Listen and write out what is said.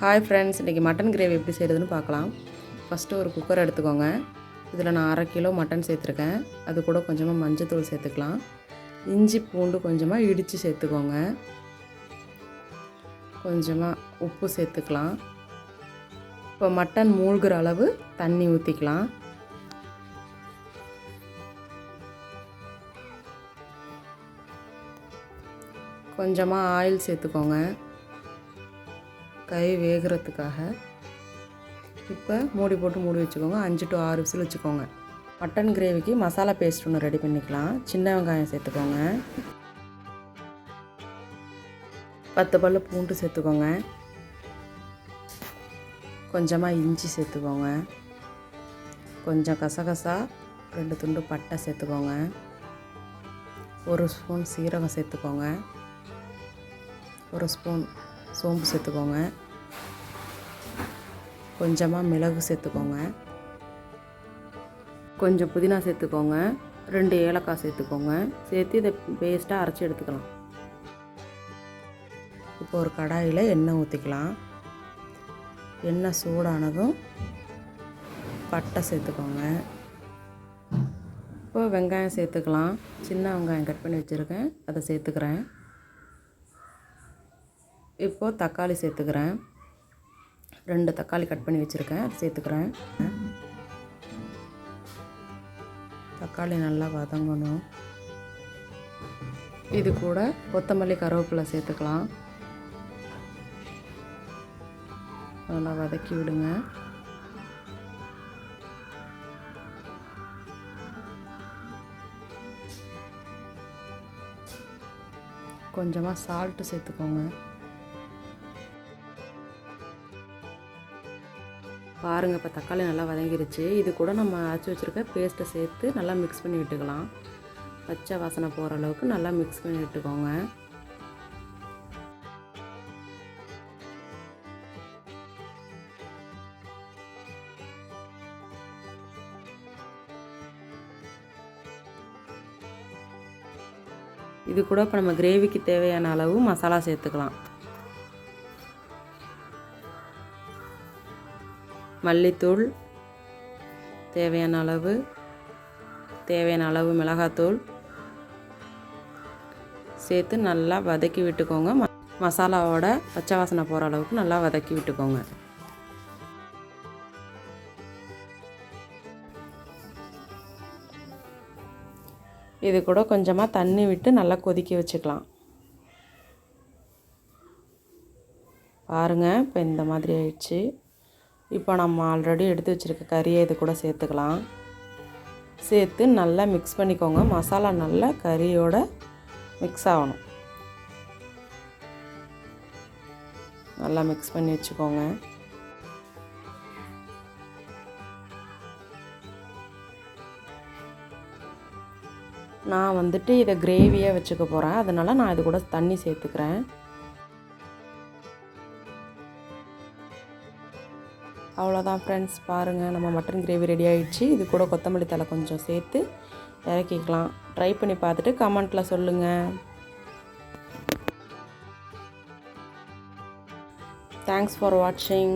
Hi friends இன்றைக்கி mutton gravy எப்படி செய்கிறதுன்னு பார்க்கலாம். ஃபஸ்ட்டு ஒரு குக்கர் எடுத்துக்கோங்க. இதில் நான் அரை கிலோ மட்டன் சேர்த்துருக்கேன். அது கூட கொஞ்சமாக மஞ்சத்தூள் சேர்த்துக்கலாம். இஞ்சி பூண்டு கொஞ்சமாக இடித்து சேர்த்துக்கோங்க. கொஞ்சமாக உப்பு சேர்த்துக்கலாம். இப்போ மட்டன் மூழ்கிற அளவு தண்ணி ஊற்றிக்கலாம் கொஞ்சமாக ஆயில் சேர்த்துக்கோங்க. கை வேகிறதுக்காக இப்போ மூடி போட்டு மூடி வச்சுக்கோங்க. அஞ்சு டு ஆறு விசில் வச்சுக்கோங்க. மட்டன் கிரேவிக்கு மசாலா பேஸ்ட் ஒன்று ரெடி பண்ணிக்கலாம். சின்ன வெங்காயம் சேர்த்துக்கோங்க. பத்து பல்லு பூண்டு சேர்த்துக்கோங்க. கொஞ்சமாக இஞ்சி சேர்த்துக்கோங்க. கொஞ்சம் கசகசா ரெண்டு துண்டு பட்டை சேர்த்துக்கோங்க. ஒரு ஸ்பூன் சீரகம் சேர்த்துக்கோங்க. ஒரு ஸ்பூன் சோம்பு சேர்த்துக்கோங்க. கொஞ்சமாக மிளகு சேர்த்துக்கோங்க. கொஞ்சம் புதினா சேர்த்துக்கோங்க. ரெண்டு ஏலக்காய் சேர்த்துக்கோங்க. சேர்த்து இதை பேஸ்ட்டாக அரைச்சி எடுத்துக்கலாம். இப்போ ஒரு கடாயில் எண்ணெய் ஊற்றிக்கலாம் எண்ணெய் சூடானதும் பட்டை சேர்த்துக்கோங்க. இப்போ வெங்காயம் சேர்த்துக்கலாம். சின்ன வெங்காயம் கட் பண்ணி வச்சுருக்கேன். அதை சேர்த்துக்கிறேன். இப்போது தக்காளி சேர்த்துக்கிறேன். ரெண்டு தக்காளி கட் பண்ணி வச்சுருக்கேன். அதை சேர்த்துக்கிறேன். தக்காளி நல்லா வதங்கணும். இது கூட கொத்தமல்லி கருவேப்பிலை சேர்த்துக்கலாம். நல்லா வதக்கி விடுங்க. கொஞ்சமாக சால்ட்டு சேர்த்துக்கோங்க. பாருங்கள் இப்போ தக்காளி நல்லா வதங்கிருச்சு. இது கூட நம்ம அரைச்சி வச்சுருக்க பேஸ்ட்டை சேர்த்து நல்லா மிக்ஸ் பண்ணி விட்டுக்கலாம். பச்சை வாசனை போகிற அளவுக்கு நல்லா மிக்ஸ் பண்ணி விட்டுக்கோங்க. இது கூட இப்போ நம்ம கிரேவிக்கு தேவையான அளவு மசாலா சேர்த்துக்கலாம். மல்லித்தூள் தேவையான அளவு தேவையான அளவு மிளகாத்தூள் சேர்த்து நல்லா வதக்கி விட்டுக்கோங்க. ம மசாலாவோட பச்சை வாசனை போகிற அளவுக்கு நல்லா வதக்கி விட்டுக்கோங்க. இது கூட கொஞ்சமாக தண்ணி விட்டு நல்லா கொதிக்க வச்சுக்கலாம். பாருங்கள் இப்போ இந்த மாதிரி ஆயிடுச்சு. இப்போ நம்ம ஆல்ரெடி எடுத்து வச்சுருக்க கறியை இது கூட சேர்த்துக்கலாம். சேர்த்து நல்லா மிக்ஸ் பண்ணிக்கோங்க. மசாலா நல்லா கறியோட மிக்ஸ் ஆகணும். நல்லா மிக்ஸ் பண்ணி வச்சுக்கோங்க. நான் வந்துட்டு இதை கிரேவியாக வச்சுக்க போகிறேன் அதனால் நான் இது கூட தண்ணி சேர்த்துக்கிறேன். அவ்வளோதான் ஃப்ரெண்ட்ஸ் பாருங்கள் நம்ம மட்டன் கிரேவி ரெடி ஆகிடுச்சு இது கூட கொத்தமல்லி தலை கொஞ்சம் சேர்த்து இறக்கிக்கலாம். ட்ரை பண்ணி பார்த்துட்டு கமெண்ட்டில் சொல்லுங்கள் தேங்க்ஸ் ஃபார் வாட்சிங்